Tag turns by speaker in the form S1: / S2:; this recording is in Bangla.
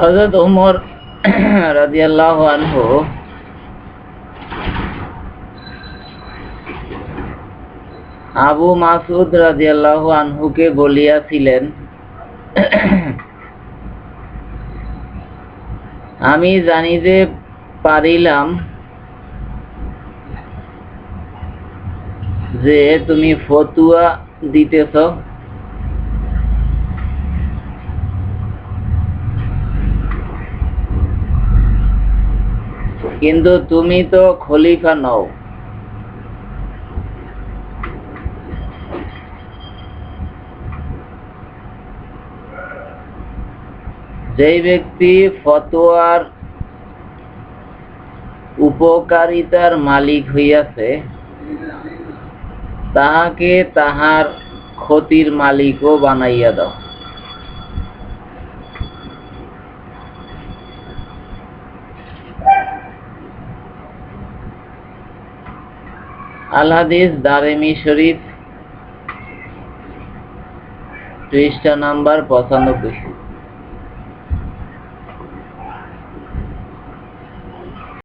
S1: হজরত উমর রাদিয়াল্লাহু আনহু আবু মাসুদ রাদিয়াল্লাহু আনহুকে বলিয়াছিলেন, আমি জানিতে পারিলাম যে তুমি ফতুয়া দিতেছ। কিন্তু তুমি তো খলিফা নও। যেই ব্যক্তি ফতোয়ার উপকারিতার মালিক হইয়াছে, তাহাকে তাহার ক্ষতির মালিকও বানাইয়া দাও। আল হাদিস দারেমি শরীফ পৃষ্ঠা নাম্বার পঁচানব্বই।